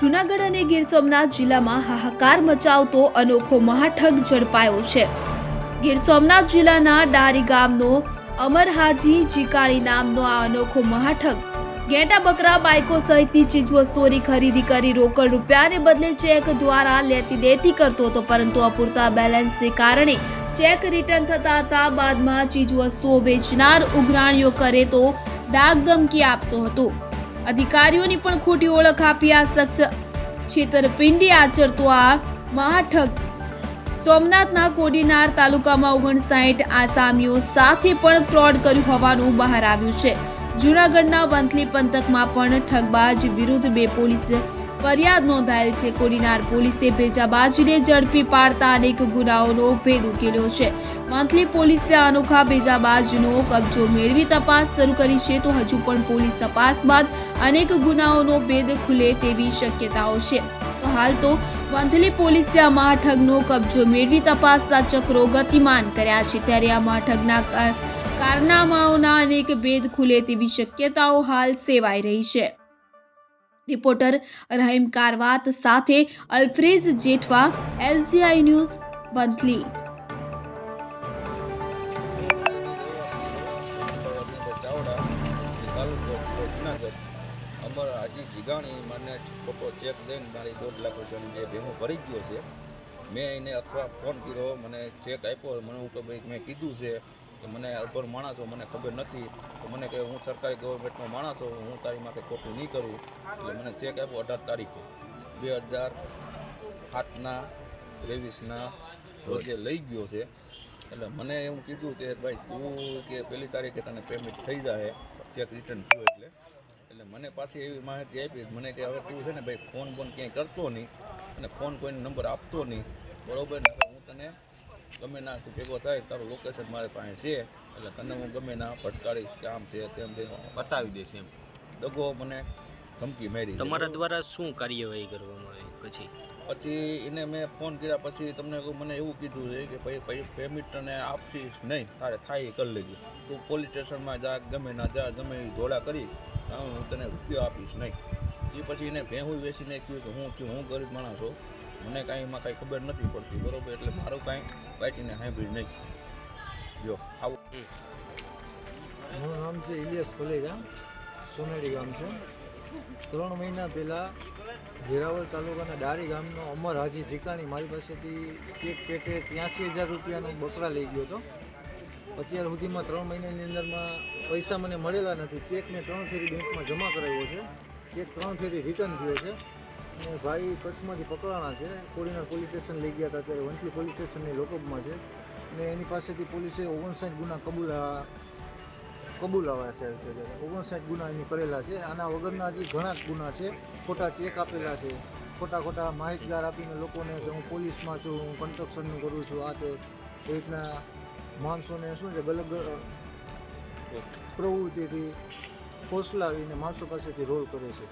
જૂનાગઢ અને ગીર સોમનાથ જિલ્લામાં હાહાકાર મચાવતો અનોખો મહાઠગ ઝડપાયો છે. ગીર સોમનાથ જિલ્લાના ડારી ગામનો અમરહાજી જીકાળી નામનો આ અનોખો મહાઠગ ઘેટા બકરા બાઇકો સહિતની ચીજવસ્તુઓની ખરીદી કરી રોકડ રૂપિયાને બદલે ચેક દ્વારા લેતી દેતી કરતો હતો, પરંતુ અપૂરતા બેલેન્સને કારણે ચેક રિટર્ન થતા હતા. બાદમાં ચીજવસ્તુઓ વેચનાર ઉઘરાણીઓ કરે તો ડાગધમકી આપતો હતો. અધિકારીઓની પણ ખોટી ઓળખ આપી આ શખ્સ. છેતરપિંડી આચરતો આ મહાઠગ સોમનાથના કોડીનાર તાલુકામાં ઓગણસાઠ આસામીઓ સાથે પણ ફ્રોડ કર્યું હોવાનું બહાર આવ્યું છે. જૂનાગઢના વંથલી પંથકમાં પણ ઠગબાજ વિરુદ્ધ બે પોલીસ ફરિયાદ નોંધાયેલ છે. કોડીનાર પોલીસે ભેજાબાજીને ઝડપી પાડતા અનેક ગુનાઓનો ભેદ ઉકેલ્યો છે. મંથલી પોલીસે અનોખા ભેજાબાજનો કબજો મેળવી તપાસ શરૂ કરી છે તો હજુ પણ પોલીસ તપાસ બાદ અનેક ગુનાઓનો ભેદ ખુલે તેવી શક્યતાઓ છે. હાલ તો વંથલી પોલીસે આ મહાઠગનો કબજો મેળવી તપાસના ચક્રો ગતિમાન કર્યા છે. ત્યારે આ મહાઠગના કાર- કારનામાઓના અનેક ભેદ ખુલે તેવી શક્યતાઓ હાલ સેવાઈ રહી છે. રિપોર્ટર રહીમ કારવાત સાથે અલ્ફ્રેઝ જેઠવા, એસજીઆઈ ન્યૂઝ, વંથલી. અમર હાજી જીગાણી મને ખોટો ચેક દઈને મારી દોઢ લાખ રૂપિયાની જે ભેગો ભરી ગયો છે, મેં એને અથવા ફોન કર્યો, મને ચેક આપ્યો, મને હું કે ભાઈ મેં કીધું છે કે મને અભર માણસ, મને ખબર નથી, તો મને કહે હું સરકારી ગવર્મેન્ટનો માણસ હું તારી માથે ખોટું નહીં કરું. એટલે મને ચેક આપ્યો અઢાર તારીખે. બે હજાર સાતના, ત્રેવીસના રોજે લઈ ગયો છે. એટલે મને એવું કીધું કે ભાઈ તું કે પહેલી તારીખે તને પેમેન્ટ થઈ જાય ચેક રિટર્ન થયો એટલે. એટલે મને પાછી એવી માહિતી આપી મને કે હવે તું છે ને ભાઈ ફોન બોન ક્યાંય કરતો નહીં અને ફોન કોઈને નંબર આપતો નહીં. બરાબર? ને હું તને ગમે ના તું ભેગો થાય તારું લોકેશન મારી પાસે છે. એટલે તને હું ગમે ના ભટકાડીશ કે આમ છે તેમ છે. બતાવી દઈશ એમ. દગો મને ધમકી મારી તમારા દ્વારા શું કાર્યવાહી કરવામાં આવી પછી? પછી એને મેં ફોન કર્યા પછી તમને મને એવું કીધું છે કે ભાઈ ભાઈ પેમેન્ટ તને આપશીશ નહીં. તારે થાય એ કરી લેજે. તું પોલીસ સ્ટેશનમાં જા ગમે ના જા ગમે એ ધોળા કરી. હા, તને રૂપિયો આપીશ નહીં. એ પછી એને ભેહું વેચીને કહ્યું કે હું હું ગરીબ માણસ છું. મને કાંઈ એમાં કાંઈ ખબર નથી પડતી બરોબર? એટલે મારું કાંઈ બાટીને સાંભળી નહીં. જો આવું. મારું નામ છે ઇલિયાસ પલેગા સોનેરી ગામ છે. ત્રણ મહિના પહેલાં વેરાવળ તાલુકાના ડારી ગામનો અમર હાજી જીકાની મારી પાસેથી ચેક પેટે ત્યાંસી હજાર રૂપિયાનો બકરા લઈ ગયો હતો. અત્યાર સુધીમાં ત્રણ મહિનાની અંદરમાં પૈસા મને મળેલા નથી. ચેક મેં ત્રણ ફેરી બેંકમાં જમા કરાવ્યો છે. ચેક ત્રણ ફેરી રિટર્ન થયો છે. અને ભાઈ કચ્છમાંથી પકડાણા છે. કોડીનાર પોલીસ સ્ટેશન લઈ ગયા હતા અત્યારે વંથલી પોલીસ સ્ટેશનની લોકઅપમાં છે. અને એની પાસેથી પોલીસે ઓગણસાઠ ગુના કબૂલા કબૂલાવ્યા છે અત્યારે ઓગણસાઠ ગુના એની કરેલા છે. આના વગરના હજી ઘણા ગુના છે. ખોટા ચેક આપેલા છે. ખોટા ખોટા માહિતગાર આપીને લોકોને કે હું પોલીસમાં છું, હું કન્સ્ટ્રક્શનનું કરું છું, આ તે. રીતના માણસોને શું છે અલગ પ્રવૃત્તિથી ફોસલાવીને માણસો પાસેથી રોલ કરે છે.